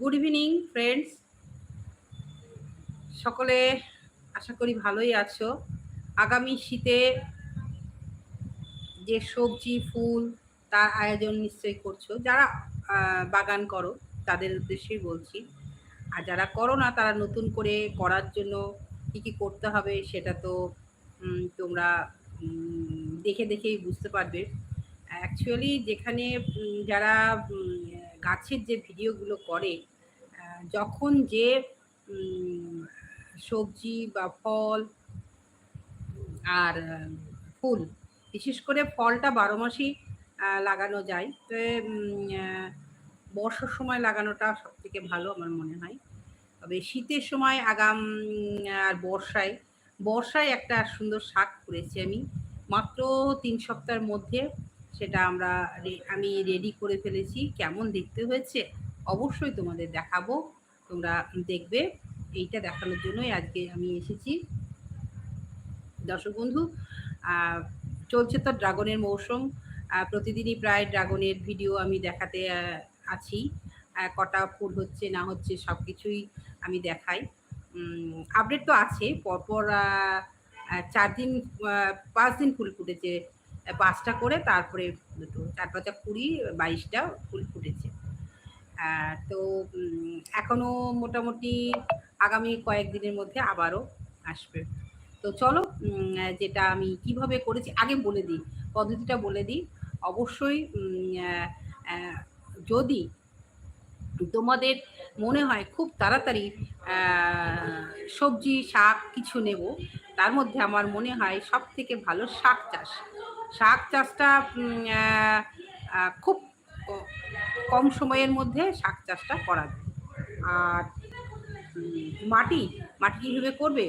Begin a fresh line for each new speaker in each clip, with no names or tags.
Good evening friends সকলে আশা করি ভালোই আছো। আগামী শীতে যে সবজি, ফুল তার আয়োজন নিশ্চয়ই করছ। যারা বাগান করো, তাদের উদ্দেশ্যেই বলছি। আর যারা করো না, তারা নতুন করে করার জন্য কী কী করতে হবে সেটা তো তোমরা দেখে দেখেই বুঝতে পারবে। অ্যাকচুয়ালি যেখানে যারা গাছের যে ভিডিওগুলো করে যখন যে সবজি বা ফল আর ফুল, বিশেষ করে ফলটা বারো মাসই লাগানো যায়, তো বর্ষার সময় লাগানোটা সব থেকে ভালো আমার মনে হয়। তবে শীতের সময় আগাম, আর বর্ষায় বর্ষায় একটা সুন্দর শাক করেছি আমি, মাত্র তিন সপ্তাহের মধ্যে সেটা আমরা আমি রেডি করে ফেলেছি। কেমন দেখতে হয়েছে অবশ্যই তোমাদের দেখাবো। তোমরা দেখবে। এইটা দেখানোর জন্যই আজকে আমি এসেছি। দর্শক বন্ধু চলছে তো ড্রাগনের মৌসুম। প্রতিদিনই প্রায় ড্রাগনের ভিডিও আমি দেখাতে আছি। কটা ফুল হচ্ছে, না হচ্ছে সব কিছুই আমি দেখাই। আপডেট তো আছে। পরপর চার দিন পাঁচ দিন ফুল ফুটেছে। পাঁচটা করে তারপরে দুটো চার পাঁচটা কুড়ি, বাইশটা ফুল ফুটেছে। তো এখনও মোটামুটি আগামী কয়েকদিনের মধ্যে আবারও আসবে। তো চলো যেটা আমি কীভাবে করেছি, আগে বলে দিই, পদ্ধতিটা বলে দিই। অবশ্যই যদি তোমাদের মনে হয় খুব তাড়াতাড়ি সবজি, শাক কিছু নেব, তার মধ্যে আমার মনে হয় সব থেকে ভালো শাক চাষ। শাক চাষটা খুব কম সময়ের মধ্যে শাক চাষটা করা যায়। আর মাটি মাটি কীভাবে করবে?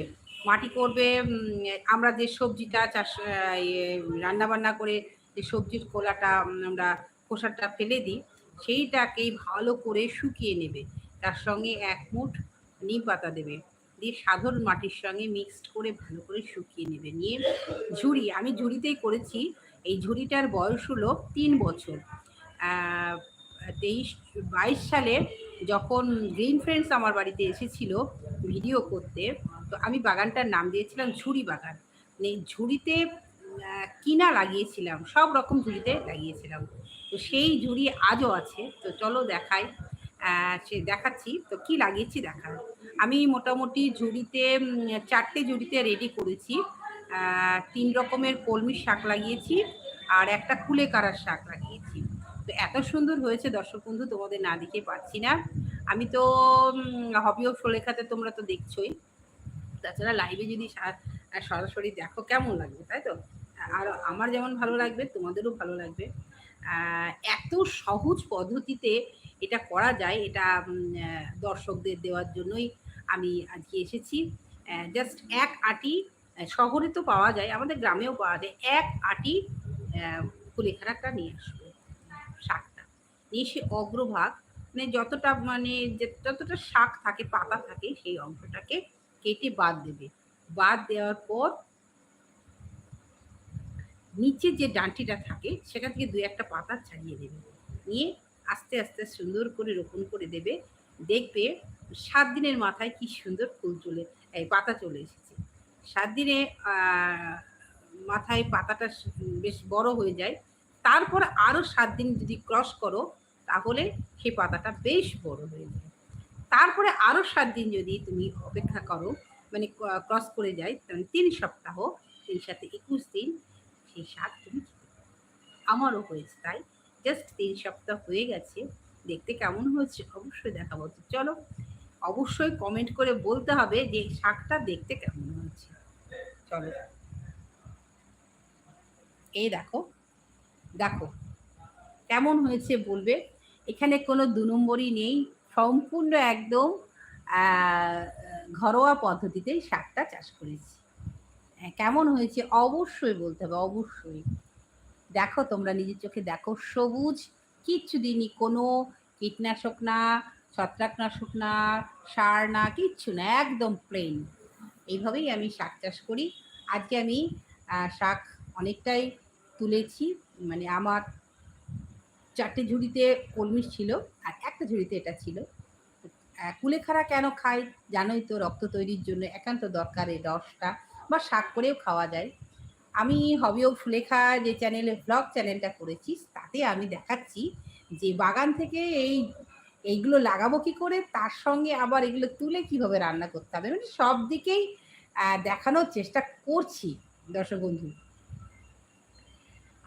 মাটি করবে আমরা যে সবজিটা চাষ রান্নাবান্না করে যে সবজির খোলাটা আমরা খোসাটা ফেলে দিই, সেইটাকেই ভালো করে শুকিয়ে নেবে। তার সঙ্গে এক মুঠ নিম পাতা দেবে। দিয়ে সাধারণ মাটির সঙ্গে মিক্সড করে ভালো করে শুকিয়ে নেবে। নিয়ে ঝুড়ি, আমি ঝুড়িতেই করেছি। এই ঝুড়িটার বয়স হলো তিন বছর। তেইশ, বাইশ সালে যখন গ্রিন ফ্রেন্ডস আমার বাড়িতে এসেছিল ভিডিও করতে, তো আমি বাগানটার নাম দিয়েছিলাম ঝুড়ি বাগান। মানে ঝুড়িতে কিনা লাগিয়েছিলাম, সব রকম ঝুড়িতে লাগিয়েছিলাম। তো সেই ঝুড়ি আজও আছে, তো চলো দেখাই। সে দেখাচ্ছি, তো কি লাগিয়েছি দেখা আমি মোটামুটি ঝুড়িতে চারটে ঝুড়িতে রেডি করেছি। তিন রকমের কলমির শাক লাগিয়েছি আর একটা কুলে কারার শাক লাগিয়েছি। তো এত সুন্দর হয়েছে দর্শক বন্ধু, তোমাদের না দেখে পাচ্ছি না। আমি তো হবি অফ সোলেখাতে তোমরা তো দেখছোই। তাছাড়া লাইভে যদি সরাসরি দেখো, কেমন লাগবে, তাই তো? আর আমার যেমন ভালো লাগবে, তোমাদেরও ভালো লাগবে। এত সহজ পদ্ধতিতে এটা করা যায়, এটা দর্শকদের দেওয়ার জন্যই আমি আজকে এসেছি। জাস্ট এক আটি শহরে তো পাওয়া যায়, আমাদের গ্রামেও পাওয়া যায়। এক আটি কুলেখাড়াটা নিয়ে আসব। শাকটা। নিয়ে সে অগ্রভাগ মানে যতটা মানে যতটা শাক থাকে, পাতা থাকে, সেই অংশটাকে কেটে বাদ দেবে। বাদ দেওয়ার পর নিচে যে ডাঁটিটা থাকে, সেখান থেকে দু একটা পাতা ছাড়িয়ে দেবে। নিয়ে আস্তে আস্তে সুন্দর করে রোপণ করে দেবে। দেখবে সাত দিনের মাথায় কি সুন্দর ফুল চলে, এই পাতা চলে এসেছে। সাত দিনে মাথায় পাতাটা বেশ বড় হয়ে যায়। তারপর আরও সাত দিন যদি ক্রস করো, তাহলে সেই পাতাটা বেশ বড় হয়ে যায়। তারপরে আরও সাত দিন যদি তুমি অপেক্ষা করো মানে ক্রস করে যায়, তাহলে তিন সপ্তাহ, তিন সাথে একুশ দিন সেই স্বাদ তুমি আমারও হয়েছে তাই। জাস্ট তিন সপ্তাহ হয়ে গেছে। দেখতে কেমন হয়েছে অবশ্যই দেখাবো। তো চলো, অবশ্যই কমেন্ট করে বলতে হবে যে শাকটা দেখতে কেমন হয়েছে চলো। এই দেখো দেখো, কেমন হয়েছে বলবে? এখানে কোনো দু নম্বরই নেই, সম্পূর্ণ একদম ঘরোয়া পদ্ধতিতে শাকটা চাষ করেছি। কেমন হয়েছে অবশ্যই বলতে হবে, অবশ্যই। দেখো, তোমরা নিজের চোখে দেখো, সবুজ কিচ্ছু দিনই কোনো কীটনাশক না, ছত্রাকনাশক না, সার না, কিচ্ছু না, একদম প্লেন এইভাবেই আমি শাক চাষ করি। আজকে আমি শাক অনেকটাই তুলেছি। মানে আমার চারটে ঝুড়িতে কলমিশ ছিল আর একটা ঝুড়িতে এটা ছিল। কুলেখাড়া কেন খাই জানোই তো, রক্ত তৈরির জন্য একান্ত দরকার এই রসটা বা শাক করেও খাওয়া যায়। আমি হবি ও ফুলেখা যে চ্যানেলে ব্লগ চ্যানেলটা করেছি তাতে আমি দেখাচ্ছি যে বাগান থেকে এই, এইগুলো লাগাবো কি করে, তার সঙ্গে আবার এগুলো তুলে কীভাবে রান্না করতে হবে? মানে সব দিকেই দেখানোর চেষ্টা করছি, দর্শক বন্ধু।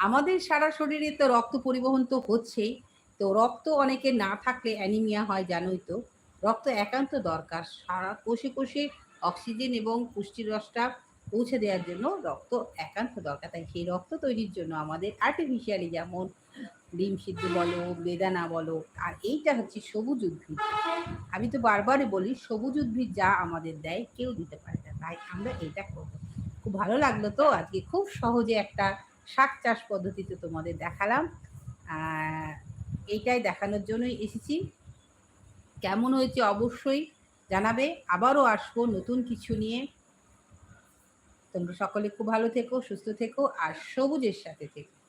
আমাদের সারা শরীরে তো রক্ত পরিবহন তো হচ্ছেই, তো রক্ত অনেকে না থাকলে অ্যানিমিয়া হয়, জানোই তো। রক্ত একান্ত দরকার, সারা কোষে কোষে অক্সিজেন এবং পুষ্টির রসটা পৌঁছে দেওয়ার জন্য রক্ত একান্ত দরকার। তাই সেই রক্ত তৈরির জন্য আমাদের আর্টিফিশিয়ালি যেমন ডিম সিদ্ধ বলো, বেদানা বলো, আর এইটা হচ্ছে সবুজ উদ্ভিদ। আমি তো বারবারই বলি, সবুজ উদ্ভিদ যা আমাদের দেয় কেউ দিতে পারে না। তাই আমরা এইটা করব। খুব ভালো লাগল তো আজকে খুব সহজে একটা শাক চাষ পদ্ধতিতে তোমাদের দেখালাম। এইটাই দেখানোর জন্যই এসেছি। কেমন হয়েছে অবশ্যই জানাবে। আবারও আসব নতুন কিছু নিয়ে। তোমরা সকলে খুব ভালো থেকো, সুস্থ থেকো, আর সবুজের সাথে থেকো।